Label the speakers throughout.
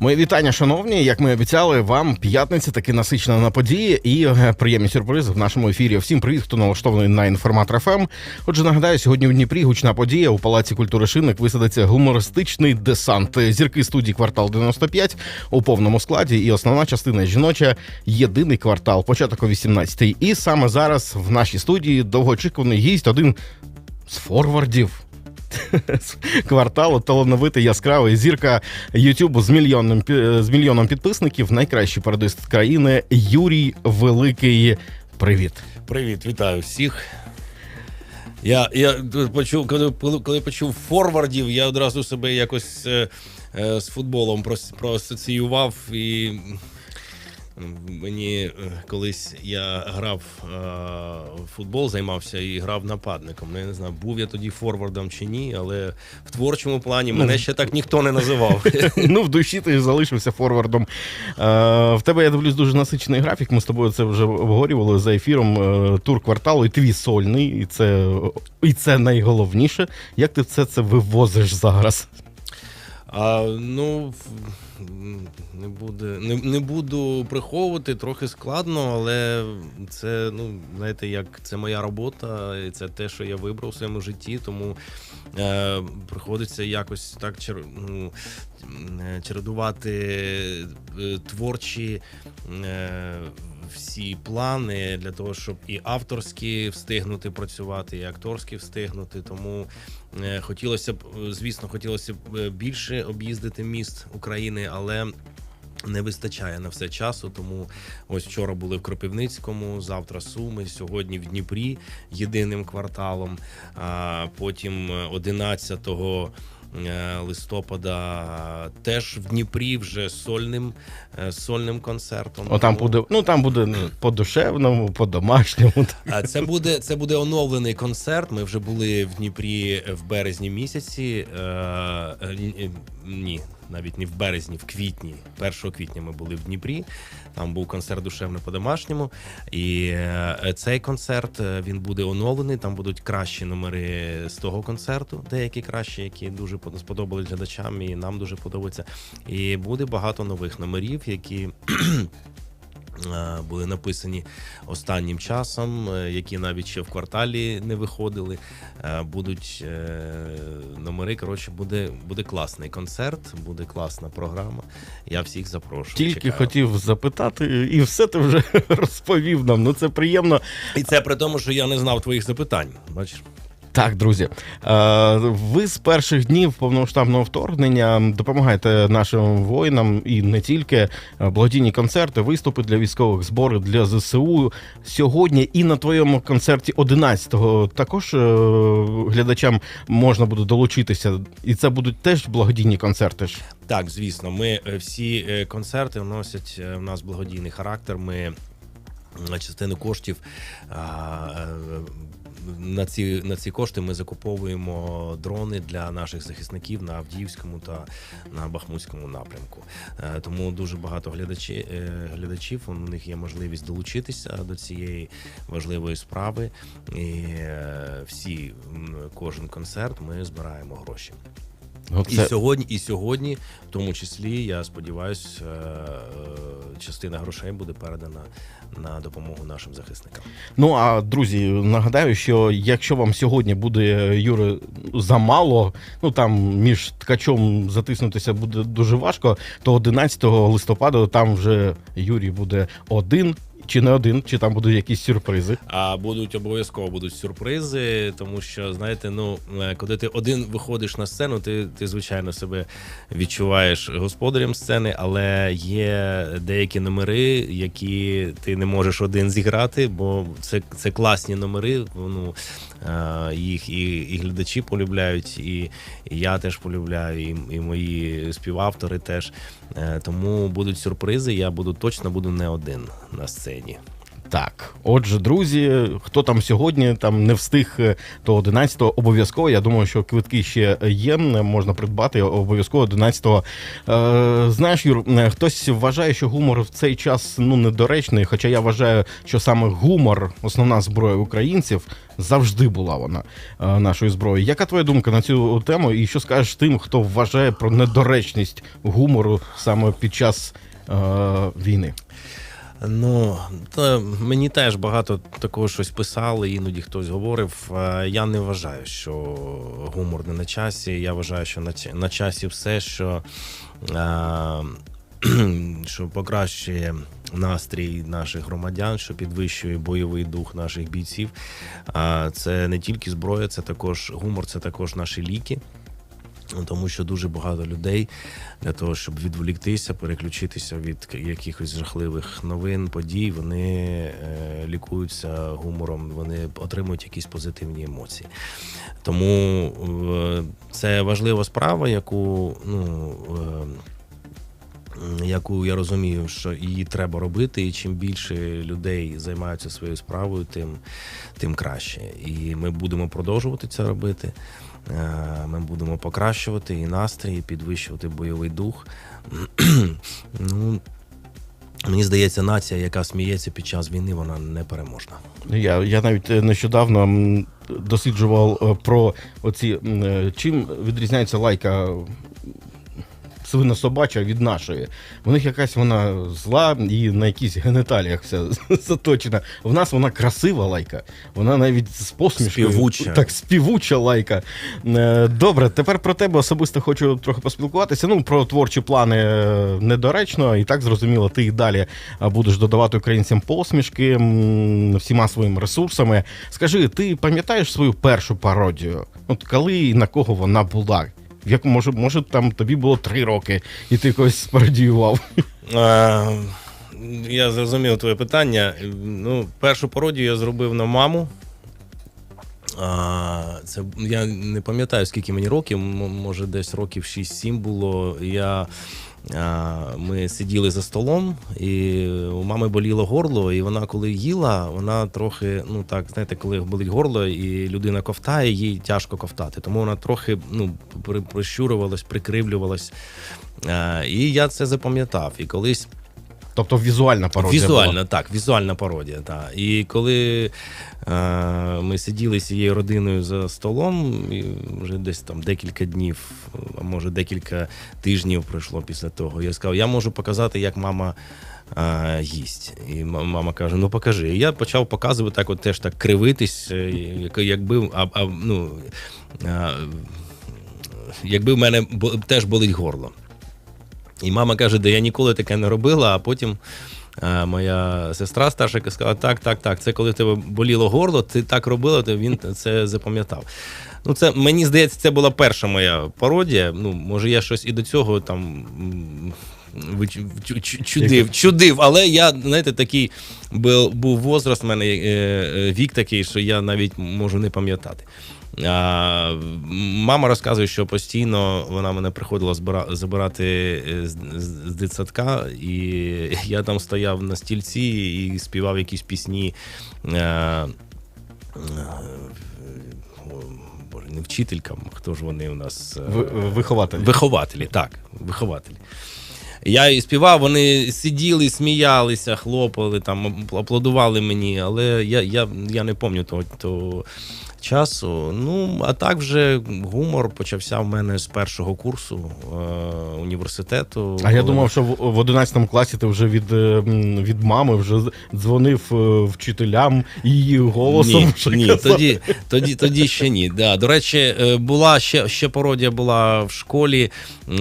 Speaker 1: Мої вітання, шановні. Як ми обіцяли, вам п'ятниця таки насичена на події і е, приємні сюрпризи в нашому ефірі. Всім привіт, хто налаштований на інформатор ФМ. Отже, нагадаю, сьогодні в Дніпрі гучна подія у палаці культури Шинник висадиться гумористичний десант. Зірки студії квартал 95 у повному складі. І основна частина жіноча єдиний квартал, початок о 18-й. І саме зараз в нашій студії довгоочікуваний гість, один з форвардів кварталу талановитий яскравий зірка Ютубу з мільйоном з мільйоном підписників. Найкращий пародист країни Юрій Великий. Привіт.
Speaker 2: Привіт, вітаю всіх. Я, я почув, коли, коли почув форвардів, я одразу себе якось е, е, з футболом проасоціював. І мені е, колись я грав е, в футбол, займався і грав нападником. Ну, я не знаю, був я тоді форвардом чи ні, але в творчому плані мене ще так ніхто не називав.
Speaker 1: Ну, в душі ти залишився форвардом. Е, в тебе я дивлюсь дуже насичений графік. Ми з тобою це вже обговорювали за ефіром. Е, тур кварталу, і твій сольний, і це, і це найголовніше. Як ти це, це вивозиш зараз?
Speaker 2: А, ну, не, буде, не, не буду приховувати, трохи складно, але це, ну, знаєте, як це моя робота, і це те, що я вибрав у своєму житті, тому е, приходиться якось так чер, ну, е, чередувати е, творчі. Е, всі плани для того, щоб і авторські встигнути працювати, і акторські встигнути. Тому Е, Хотілося б, е, звісно, хотілося б е, більше об'їздити міст України, але не вистачає на все часу. Тому ось вчора були в Кропивницькому, завтра Суми, сьогодні в Дніпрі єдиним кварталом. А потім е, 11 е, листопада теж в Дніпрі вже сольним, е, сольним концертом.
Speaker 1: О, там буде, ну там буде ну, по-душевному, по-домашньому.
Speaker 2: а це буде це буде оновлений концерт. Ми вже були в Дніпрі в березні місяці. Е, е, ні, навіть не в березні, в квітні. 1 квітня ми були в Дніпрі. Там був концерт душевно по-домашньому. І е, цей концерт е, він буде оновлений. Там будуть кращі номери з того концерту, деякі кращі, які дуже под- сподобались глядачам, і нам дуже подобаються. І буде багато нових номерів, які. е, Були написані останнім часом, які навіть ще в кварталі не виходили. Будуть номери. Коротше, буде, буде класний концерт, буде класна програма. Я всіх запрошую.
Speaker 1: Тільки
Speaker 2: чекаю.
Speaker 1: хотів запитати, і все ти вже розповів нам. Ну це приємно.
Speaker 2: І це при тому, що я не знав твоїх запитань. Бачиш?
Speaker 1: Так, друзі, е, ви з перших днів повномасштабного вторгнення допомагаєте нашим воїнам і не тільки е, благодійні концерти, виступи для військових, збори для ЗСУ сьогодні. І на твоєму концерті 11-го також е, глядачам можна буде долучитися, і це будуть теж благодійні концерти. ж.
Speaker 2: Так, звісно, ми всі концерти носять е, в нас благодійний характер. Ми м, частину коштів. На ці, на ці кошти ми закуповуємо дрони для наших захисників на Авдіївському та на Бахмутському напрямку. Е, Тому дуже багато глядачі, е, глядачів. У них є можливість долучитися до цієї важливої справи. І е, всі кожен концерт ми збираємо гроші.
Speaker 1: Ну,
Speaker 2: І сьогодні, і сьогодні, в тому числі, я сподіваюся, частина грошей буде передана на допомогу нашим захисникам.
Speaker 1: Ну а друзі, нагадаю, що якщо вам сьогодні буде Юри замало, ну там між ткачом затиснутися буде дуже важко, то 11 листопада там вже Юрій буде один. Чи не один, чи там будуть якісь сюрпризи.
Speaker 2: А будуть обов'язково будуть сюрпризи, тому що знаєте, ну е, коли ти один виходиш на сцену, ти, ти звичайно себе відчуваєш господарем сцени, але є деякі номери, які ти не можеш один зіграти, бо це, це класні номери. Ну е, їх і, і глядачі полюбляють, і, і я теж полюбляю, і, і мої співавтори теж. Е, Тому будуть сюрпризи. Я буду точно буду не один на сцені.
Speaker 1: Так, отже, друзі, хто там сьогодні там не встиг е, то 11-го, обов'язково. Я думаю, що квитки ще є, можна придбати обов'язково 11-го. Е, знаєш, Юр, е, хтось вважає, що гумор в цей час ну недоречний. Хоча я вважаю, що саме гумор, основна зброя українців, завжди була вона е, нашою зброєю. Яка твоя думка на цю тему? І що скажеш тим, хто вважає про недоречність гумору саме під час е, війни?
Speaker 2: Ну, та мені теж багато такого щось писали, іноді хтось говорив. Е, Я не вважаю, що гумор не на часі. Я вважаю, що на, часі все, що, е, що покращує настрій наших громадян, що підвищує бойовий дух наших бійців. А Це не тільки зброя, це також гумор, це також наші ліки. Тому що дуже багато людей для того, щоб відволіктися, переключитися від якихось жахливих новин, подій, вони е, лікуються гумором, вони отримують якісь позитивні емоції. Тому е, це важлива справа, яку ну. Е, яку я розумію, що її треба робити, і чим більше людей займаються своєю справою, тим, тим краще. І ми будемо продовжувати це робити. Е, Ми будемо покращувати і настрій, і підвищувати бойовий дух. ну, мені здається, нація, яка сміється під час війни, вона не переможна.
Speaker 1: Я, я навіть е, нещодавно досліджував е, про оці чим відрізняється лайка свино собача від нашої. У них якась вона зла і на якісь генеталіях вся заточена. В нас вона красива лайка. Вона навіть з посмішкою.
Speaker 2: Співуча.
Speaker 1: Так, співуча лайка. Е, Добре, тепер про тебе особисто хочу трохи поспілкуватися. Ну, про творчі плани е, недоречно, і так зрозуміло, ти і далі будеш додавати українцям посмішки всіма своїми ресурсами. Скажи, ти пам'ятаєш свою першу пародію? От коли і на кого вона була? В яку може, може там тобі було три роки, і ти когось спародіював?
Speaker 2: Е, Я зрозумів твоє питання. Ну, першу пародію я зробив на маму. А, Це я не пам'ятаю, скільки мені років, може, десь років 6-7 було. Я, ми сиділи за столом, і у мами боліло горло, і вона, коли їла, вона трохи, ну так, знаєте, коли болить горло, і людина ковтає, їй тяжко ковтати. Тому вона трохи ну, прищурювалась, прикривлювалась. І я це запам'ятав. І колись
Speaker 1: Тобто візуальна пародія.
Speaker 2: Візуальна,
Speaker 1: була.
Speaker 2: так, візуальна пародія. Так. І коли е, ми сиділи з цією родиною за столом, і вже десь там декілька днів, а може декілька тижнів пройшло після того, я сказав, я можу показати, як мама. е, Їсть. І мама каже: ну покажи. І я почав показувати так, от теж так кривитись, е, як- якби, а, а, ну, е, якби в мене теж болить горло. І мама каже, де я ніколи таке не робила, а потім. е, Моя сестра старша сказала: так, так, так, це коли в тебе боліло горло, ти так робила, то він це запам'ятав. Ну, це мені здається, це була перша моя пародія. Ну, може, я щось і до цього там чудив, чудив, але я, знаєте, такий був, був возраст, в мене е, е, вік такий, що я навіть можу не пам'ятати. А, мама розказує, що постійно вона мене приходила збира, забирати е, з, з, з дитсадка, і я там стояв на стільці і співав якісь пісні. Е, е, Боже, не вчителькам, хто ж вони у нас? е,
Speaker 1: Ви-
Speaker 2: Вихователі, так, вихователі. Я і співав, вони сиділи, сміялися, хлопали, там, аплодували мені, але я, я, я не пам'ятаю того, того часу. Ну, а так вже гумор почався в мене з першого курсу е, університету.
Speaker 1: А я думав, що в, в 11 класі ти вже від, е, від мами вже дзвонив е, вчителям її голосом.
Speaker 2: Ні,
Speaker 1: вже
Speaker 2: ні
Speaker 1: казав.
Speaker 2: тоді, тоді, тоді ще ні. Да. До речі, е, була ще, ще пародія була в школі е,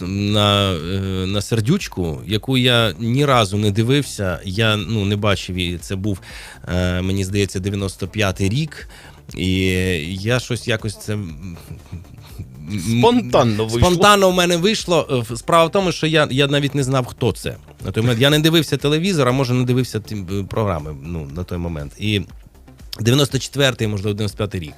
Speaker 2: на, е, на сердючку, яку я ні разу не дивився. Я ну, не бачив її. Це був, е, мені здається, 95-й рік. І я щось якось це.
Speaker 1: Спонтанно вийшло.
Speaker 2: Спонтанно в мене вийшло. Е, Справа в тому, що я, я навіть не знав, хто це. На той момент я не дивився телевізор, а може не дивився ті, е, програми ну, на той момент. І 94-й, можливо, 95-й рік.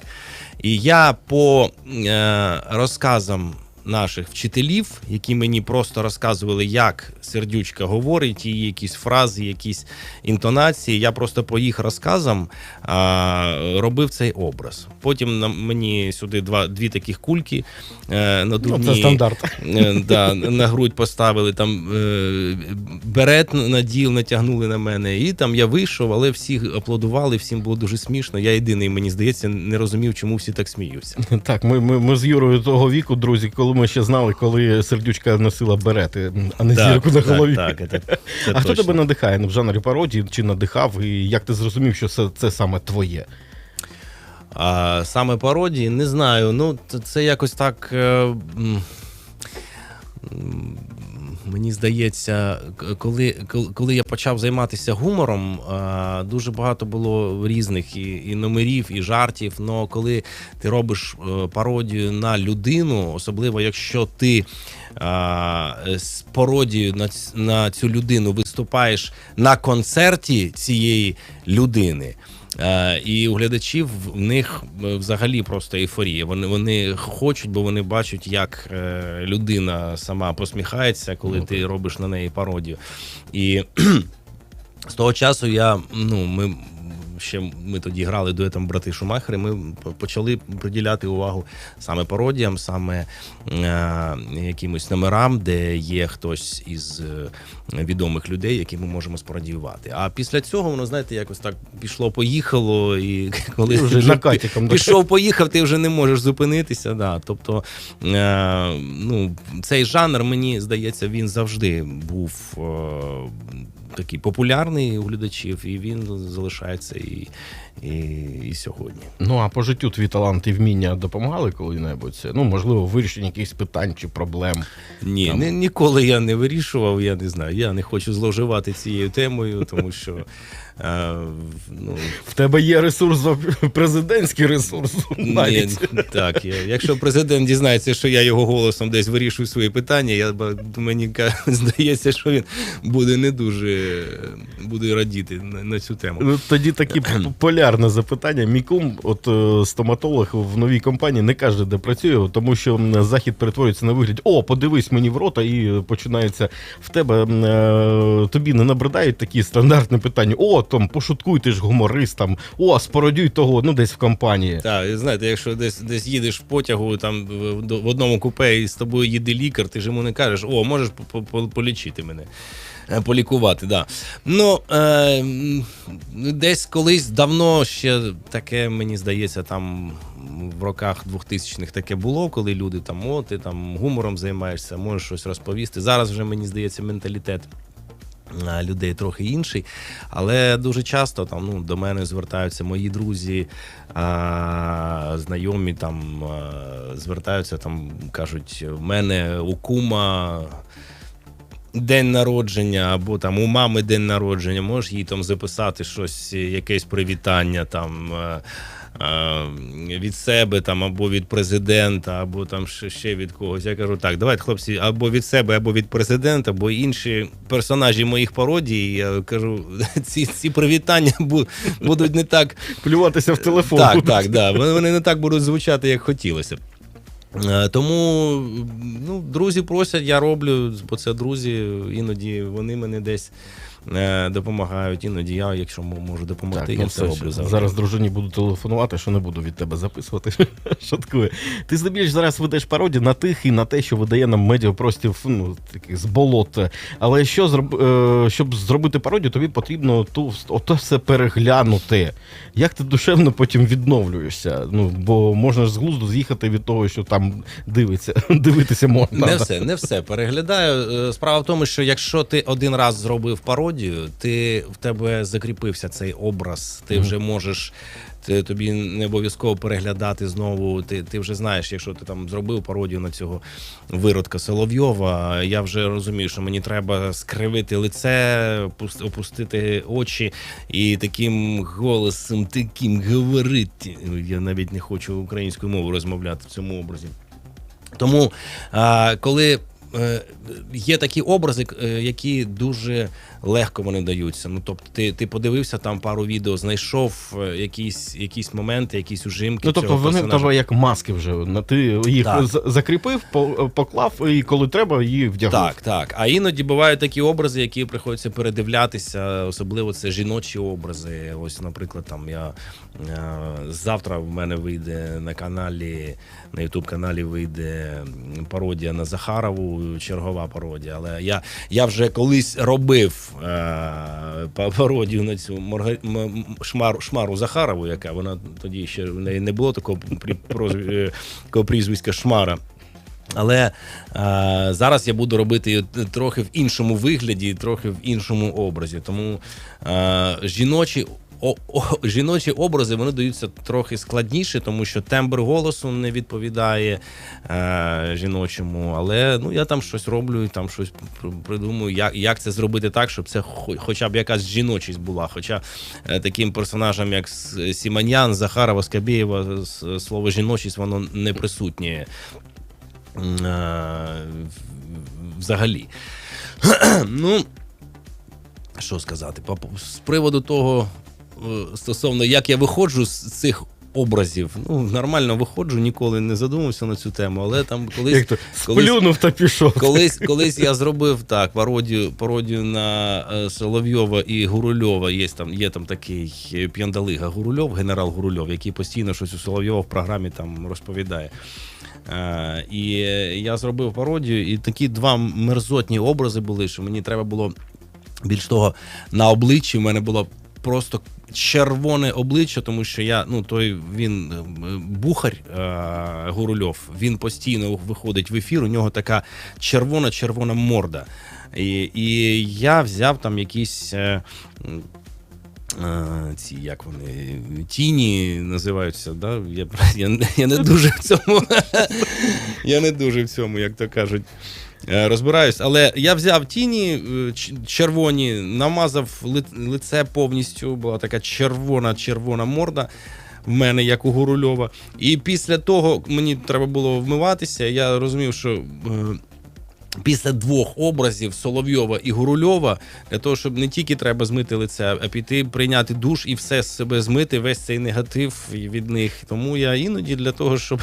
Speaker 2: І я по е, розказам наших вчителів, які мені просто розказували, як сердючка говорить, її якісь фрази, якісь інтонації. Я просто по їх розказам а, робив цей образ. Потім на мені сюди два дві таких кульки е,
Speaker 1: Ну, це стандарт.
Speaker 2: Е, да, на грудь поставили, там е, берет наділ, натягнули на мене. І там я вийшов, але всі аплодували, всім було дуже смішно. Я єдиний, мені здається, не розумів, чому всі так сміються.
Speaker 1: Так, ми, ми, ми з Юрою того віку, друзі, коли ми ще знали, коли сердючка носила берети, а не зірку на голові.
Speaker 2: Так, так, це, це
Speaker 1: а хто тебе надихає в жанрі пародії чи надихав, і як ти зрозумів, що це, це саме твоє?
Speaker 2: А саме пародії, не знаю. Ну, це, якось так. Е, Мені здається, коли, коли я почав займатися гумором, дуже багато було різних і, і номерів, і жартів. Но коли ти робиш е, пародію на людину, особливо якщо ти з пародією на, на цю людину виступаєш на концерті цієї людини. Е, і у глядачів в них е, взагалі просто ейфорія. Вони вони хочуть, бо вони бачать, як е, людина сама посміхається, коли ти робиш на неї пародію. І з того часу я ну ми. Ще ми тоді грали дуетом брати Шумахери. Ми почали приділяти увагу саме пародіям, саме е, якимось номерам, де є хтось із е, відомих людей, які ми можемо спарадіювати. А після цього воно, знаєте, якось так пішло, поїхало, і коли
Speaker 1: Ти вже накатиком, да?
Speaker 2: пішов, поїхав, ти вже не можеш зупинитися. Да. Тобто, е, ну, цей жанр, мені здається, він завжди був е, такий популярний у глядачів, і він залишається і, і, і сьогодні.
Speaker 1: Ну а по життю твій талант і вміння допомагали коли-небудь? Ну, можливо, вирішення якихось питань чи проблем.
Speaker 2: Ні,
Speaker 1: Там.
Speaker 2: ні, ніколи я не вирішував, я не знаю. Я не хочу зловживати цією темою, тому що е, ну,
Speaker 1: В тебе є ресурс, президентський ресурс.
Speaker 2: Ні, так, я, якщо президент дізнається, що я його голосом десь вирішую свої питання, я мені здається, що він буде не дуже буде радіти на, на цю тему.
Speaker 1: Ну, тоді таке полярне запитання. Мій кум, от е, стоматолог в новій компанії, не каже, де працює, тому що захід перетворюється на вигляд: о, подивись мені в рота, і починається в тебе. е, Тобі не набридають такі стандартні питання. О, там пошуткуй, ти ж гуморист, там, о, спородюй того, ну десь в компанії.
Speaker 2: Так, знаєте, якщо десь десь їдеш в потягу, там в, одному купе і з тобою їде лікар, ти ж йому не кажеш, о, можеш по- по- полічити мене. е, Полікувати, да. Ну, е, десь колись давно ще таке, мені здається, там в роках 2000-х таке було, коли люди там, о, ти там гумором займаєшся, можеш щось розповісти. Зараз вже, мені здається, менталітет людей трохи інший. Але дуже часто там ну, до мене звертаються мої друзі, а, знайомі там звертаються, там кажуть, в мене у кума. День народження, або там у мами день народження, можеш їй там записати щось, якесь привітання там від себе, там, або від президента, або там ще, від когось. Я кажу, так, давайте, хлопці, або від себе, або від президента, або інші персонажі моїх пародій. Я кажу, ці, ці привітання будуть не так
Speaker 1: Плюватися в телефон.
Speaker 2: так, так, да. Вони не так будуть звучати, як хотілося б. Е, Тому ну, друзі просять, я роблю, бо це друзі, іноді вони мене десь е, допомагають, іноді я, якщо можу допомогти,
Speaker 1: Так,
Speaker 2: я
Speaker 1: ну
Speaker 2: все роблю завжди.
Speaker 1: зараз дружині буду телефонувати, що не буду від тебе записувати. Шуткую. Ти здебільш зараз ведеш пародію на тих і на те, що видає нам медіапростір ну, таких з болот. Але що зроб... е, щоб зробити пародію, тобі потрібно ту ото все переглянути. Як ти душевно потім відновлюєшся? Ну бо можна ж з глузду з'їхати від того, що там дивиться, дивитися можна.
Speaker 2: Не все, не все переглядаю. Е, Справа в тому, що якщо ти один раз зробив пародію, ти в тебе закріпився цей образ. Ти вже можеш. Ти, тобі не обов'язково переглядати знову. Ти, ти вже знаєш, якщо ти там зробив пародію на цього виродка Соловйова. Я вже розумію, що мені треба скривити лице, опустити очі і таким голосом, таким говорити. Я навіть не хочу українською мовою розмовляти в цьому образі. Тому а, коли е, є такі образи, е, які дуже легко вони даються. Ну, тобто, ти, ти подивився там пару відео, знайшов е, якісь, якісь моменти, якісь ужимки.
Speaker 1: Ну, тобто вони в тебе як маски вже. на- Ти їх
Speaker 2: Так.
Speaker 1: закріпив, поклав, і коли треба, її вдягнув.
Speaker 2: Так, так. А іноді бувають такі образи, які приходиться передивлятися, особливо це жіночі образи. Ось, наприклад, там я е, завтра в мене вийде на каналі, на Ютуб каналі вийде пародія на Захарову, чергова пародія. Але я, я вже колись робив е, пародію на цю Морга... м- м- шмару, шмару Захарову, яка вона тоді ще в неї не було такого, е, такого прізвиська Шмара. Але а, зараз я буду робити трохи в іншому вигляді, трохи в іншому образі. Тому а, жіночі. Жіночі образи вони даються трохи складніше, тому що тембр голосу не відповідає е, жіночому. Але ну я там щось роблю, там щось пр- придумую, як, як це зробити так, щоб це хоча б якась жіночість була. Хоча е, таким персонажам, як Сіманян, Захарова, Скабєєва, слово жіночість, воно не присутнє е, взагалі. ну, що сказати, з приводу того, стосовно як я виходжу з цих образів, ну, нормально виходжу, ніколи не задумався на цю тему, але там колись.
Speaker 1: Як то
Speaker 2: колись-
Speaker 1: та пішов.
Speaker 2: Колись, колись я зробив так пародію, пародію на е, Соловйова і Гурульова. Є там, є там такий е, п'яндалига Гурульов, генерал Гурульов, який постійно щось у Соловйова в програмі там розповідає. Е, і я зробив пародію, і такі два мерзотні образи були, що мені треба було більш того, на обличчі в мене було просто червоне обличчя, тому що я, ну той він е, бухар е, Гурульов, він постійно виходить в ефір. У нього така червона-червона морда. І, і я взяв там якісь. Е, ці як вони тіні називаються, да? я, я, я не дуже в цьому. я не дуже в цьому, як то кажуть. е, Розбираюсь, але я взяв тіні е, червоні, намазав лице повністю, була така червона червона морда в мене, як у Гурульова. І після того мені треба було вмиватися. Я розумів, що е, після двох образів Соловйова і Гурульова, для того, щоб не тільки треба змити лице, а піти прийняти душ і все з себе змити, весь цей негатив від них. Тому я іноді для того, щоб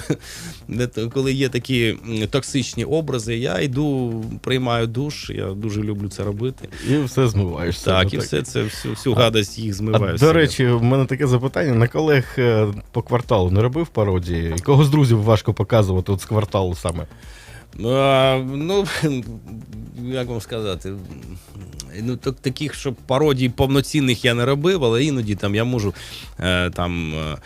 Speaker 2: коли є такі токсичні образи, я йду, приймаю душ. Я дуже люблю це робити.
Speaker 1: І все змиваєш.
Speaker 2: Так,
Speaker 1: себе,
Speaker 2: і все це всю, всю гадость їх
Speaker 1: А,
Speaker 2: змиваю. з
Speaker 1: до речі, в мене таке запитання: на колег е, по кварталу не робив пародії? Кого з друзів важко показувати от з кварталу саме?
Speaker 2: Ну, як вам сказати, ну, так, таких, щоб пародій повноцінних я не робив, але іноді там я можу е, там. е,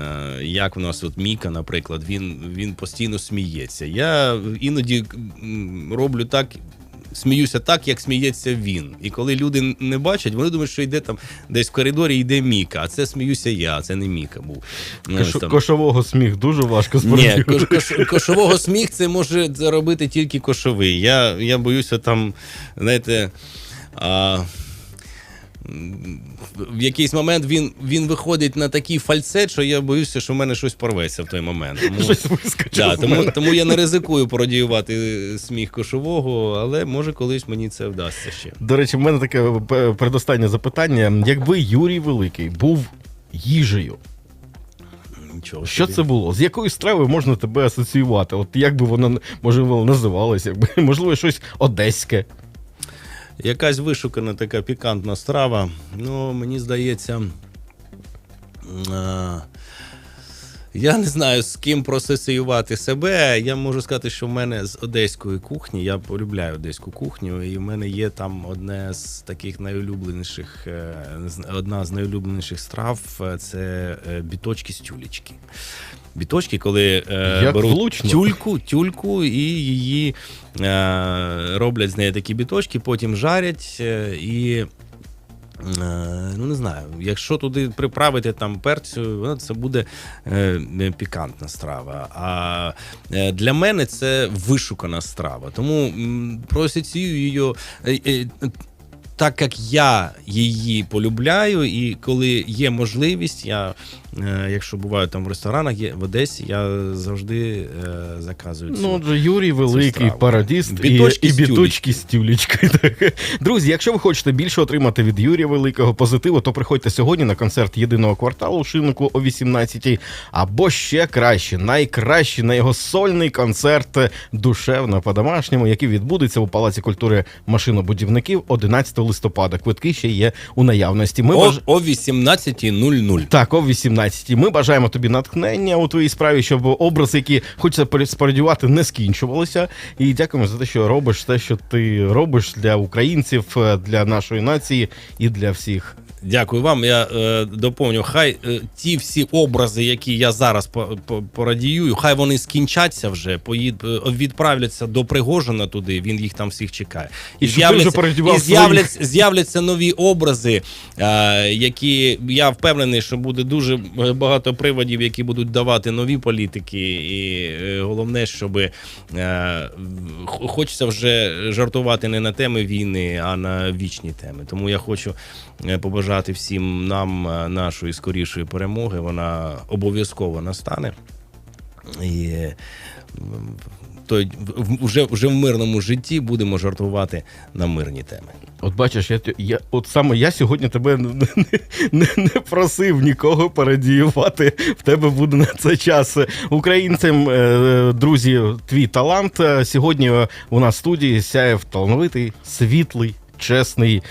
Speaker 2: е, Як у нас от Міка, наприклад, він, він постійно сміється. Я іноді роблю так, сміюся так, як сміється він. І коли люди не бачать, вони думають, що йде там десь в коридорі йде Міка, а це сміюся я, а це не Міка був. Ну,
Speaker 1: Кош-
Speaker 2: там.
Speaker 1: Кошового сміх дуже важко
Speaker 2: Ні, кош, кош, кошового сміх це може заробити тільки кошовий. Я, я боюся там, знаєте. А, в якийсь момент він, він виходить на такий фальцет, що я боюся, що в мене щось порветься в той момент. Тому,
Speaker 1: Щось
Speaker 2: да, тому, тому я не ризикую пародіювати сміх кошового, але може колись мені це вдасться ще.
Speaker 1: До речі, в мене таке передостаннє запитання. Якби Юрій Великий був їжею,
Speaker 2: Нічого.
Speaker 1: що
Speaker 2: собі.
Speaker 1: це було? З якою стравою можна тебе асоціювати? От як би воно можливо називалося? Якби можливо щось одеське.
Speaker 2: Якась вишукана така пікантна страва. Ну, мені здається. А, я не знаю, з ким просоціювати себе. Я можу сказати, що в мене з одеської кухні, я полюбляю одеську кухню, і в мене є там одне з таких найулюбленіших, е, одна з найулюбленіших страв е, це е, біточки з тюлечки. Біточки, коли е, беруть
Speaker 1: влучно.
Speaker 2: тюльку, тюльку і її е, роблять з неї такі біточки, потім жарять е, і. Е, Ну, не знаю, якщо туди приправити там перцю, ну, це буде е, пікантна страва. А е, для мене це вишукана страва. Тому про асоціюю її. Так як я її полюбляю, і коли є можливість, я, е, якщо буваю там в ресторанах, є в Одесі, я завжди е, заказую цю.
Speaker 1: Ну, Юрій великий парадіст
Speaker 2: Біточки
Speaker 1: і, і біточки з тюлечкою. Друзі, якщо ви хочете більше отримати від Юрія Великого позитиву, то приходьте сьогодні на концерт єдиного кварталу Шиннику о 18-й. Або ще краще, найкращий на його сольний концерт душевно по-домашньому, який відбудеться у Палаці культури машинобудівників 11 листопада. Квитки ще є у наявності. Ми
Speaker 2: О,
Speaker 1: баж...
Speaker 2: о 18.00.
Speaker 1: Так, о 18 Ми бажаємо тобі натхнення у твоїй справі, щоб образи, які хочеться спародювати, не скінчувалися. І дякуємо за те, що робиш те, що ти робиш для українців, е, для нашої нації і для всіх.
Speaker 2: Дякую вам. Я е, доповню. Хай е, ті всі образи, які я зараз по, по, порадіюю, хай вони скінчаться вже, поїд, е, відправляться до Пригожина туди. Він їх там всіх чекає.
Speaker 1: І щоб
Speaker 2: і з'являться, з'являться нові образи, е, які я впевнений, що буде дуже багато приводів, які будуть давати нові політики. І е, головне, щоб е, хочеться вже жартувати не на теми війни, а на вічні теми. Тому я хочу е, побажати всім нам е, нашої скорішої перемоги. Вона обов'язково настане. І е, м, то вже, вже в мирному житті будемо жартувати на мирні теми.
Speaker 1: От бачиш, я, я от саме я сьогодні тебе не, не, не, просив нікого пародіювати. В тебе буде на це час. Українцям, е, друзі, твій талант. Сьогодні у нас в студії сяєв талановитий, світлий, чесний.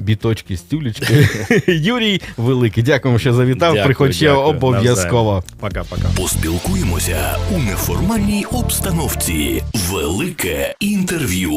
Speaker 1: Біточки з тюлечки. Юрій Великий. Дякуємо, що завітав.
Speaker 2: Дякую,
Speaker 1: Приходь
Speaker 2: дякую.
Speaker 1: обов'язково.
Speaker 2: Пока-пока.
Speaker 3: Поспілкуємося у неформальній обстановці. Велике інтерв'ю.